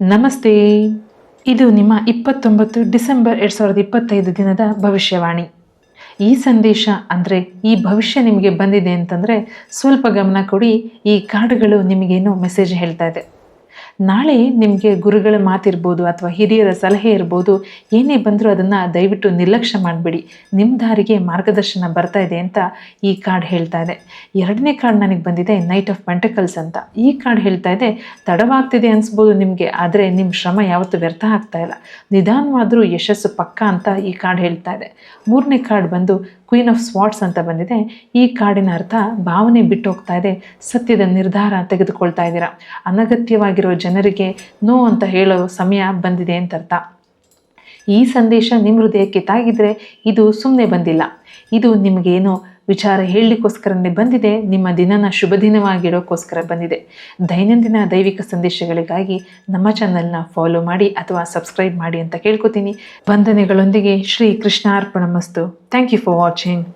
ನಮಸ್ತೆ. ಇದು ನಿಮ್ಮ ಇಪ್ಪತ್ತೊಂಬತ್ತು ಡಿಸೆಂಬರ್ ಎರಡು ಸಾವಿರದ ಇಪ್ಪತ್ತೈದು ದಿನದ ಭವಿಷ್ಯವಾಣಿ. ಈ ಸಂದೇಶ ಅಂದರೆ ಈ ಭವಿಷ್ಯ ನಿಮಗೆ ಬಂದಿದೆ ಅಂತಂದರೆ ಸ್ವಲ್ಪ ಗಮನ ಕೊಡಿ, ಈ ಕಾರ್ಡುಗಳು ನಿಮಗೇನು ಮೆಸೇಜ್ ಹೇಳ್ತಾ ಇದೆ. ನಾಳೆ ನಿಮಗೆ ಗುರುಗಳ ಮಾತಿರ್ಬೋದು ಅಥವಾ ಹಿರಿಯರ ಸಲಹೆ ಇರ್ಬೋದು, ಏನೇ ಬಂದರೂ ಅದನ್ನು ದಯವಿಟ್ಟು ನಿರ್ಲಕ್ಷ್ಯ ಮಾಡಬೇಡಿ. ನಿಮ್ಮ ದಾರಿಗೆ ಮಾರ್ಗದರ್ಶನ ಬರ್ತಾ ಇದೆ ಅಂತ ಈ ಕಾರ್ಡ್ ಹೇಳ್ತಾ ಇದೆ. ಎರಡನೇ ಕಾರ್ಡ್ ನನಗೆ ಬಂದಿದೆ ನೈಟ್ ಆಫ್ ಪೆಂಟಕಲ್ಸ್ ಅಂತ. ಈ ಕಾರ್ಡ್ ಹೇಳ್ತಾ ಇದೆ, ತಡವಾಗ್ತಿದೆ ಅನಿಸ್ಬೋದು ನಿಮಗೆ, ಆದರೆ ನಿಮ್ಮ ಶ್ರಮ ಯಾವತ್ತೂ ವ್ಯರ್ಥ ಆಗ್ತಾ ಇಲ್ಲ. ನಿಧಾನವಾದರೂ ಯಶಸ್ಸು ಪಕ್ಕ ಅಂತ ಈ ಕಾರ್ಡ್ ಹೇಳ್ತಾ ಇದೆ. ಮೂರನೇ ಕಾರ್ಡ್ ಬಂದು ಕ್ವೀನ್ ಆಫ್ ಸ್ವಾಟ್ಸ್ ಅಂತ ಬಂದಿದೆ. ಈ ಕಾರ್ಡಿನ ಅರ್ಥ ಭಾವನೆ ಬಿಟ್ಟು ಹೋಗ್ತಾ ಇದೆ, ಸತ್ಯದ ನಿರ್ಧಾರ ತೆಗೆದುಕೊಳ್ತಾ ಇದ್ದೀರಾ. ಅನಗತ್ಯವಾಗಿರೋ ಜನರಿಗೆ ನೋ ಅಂತ ಹೇಳೋ ಸಮಯ ಬಂದಿದೆ ಅಂತ ಅರ್ಥ ಈ ಸಂದೇಶ ನಿಮ್ಮ ಹೃದಯಕ್ಕೆ ತಾಗಿದರೆ ಇದು ಸುಮ್ಮನೆ ಬಂದಿಲ್ಲ. ಇದು ನಿಮಗೇನೋ ವಿಚಾರ ಹೇಳಲಿಕ್ಕೋಸ್ಕರನೇ ಬಂದಿದೆ, ನಿಮ್ಮ ದಿನನ ಶುಭ ದಿನವಾಗಿಡೋಕ್ಕೋಸ್ಕರ ಬಂದಿದೆ. ದೈನಂದಿನ ದೈವಿಕ ಸಂದೇಶಗಳಿಗಾಗಿ ನಮ್ಮ ಚಾನಲ್ನ ಫಾಲೋ ಮಾಡಿ ಅಥವಾ ಸಬ್ಸ್ಕ್ರೈಬ್ ಮಾಡಿ ಅಂತ ಕೇಳ್ಕೊತೀನಿ. ವಂದನೆಗಳೊಂದಿಗೆ ಶ್ರೀ ಕೃಷ್ಣಾರ್ಪಣ ಮಸ್ತು ಥ್ಯಾಂಕ್ ಯು ಫಾರ್ ವಾಚಿಂಗ್.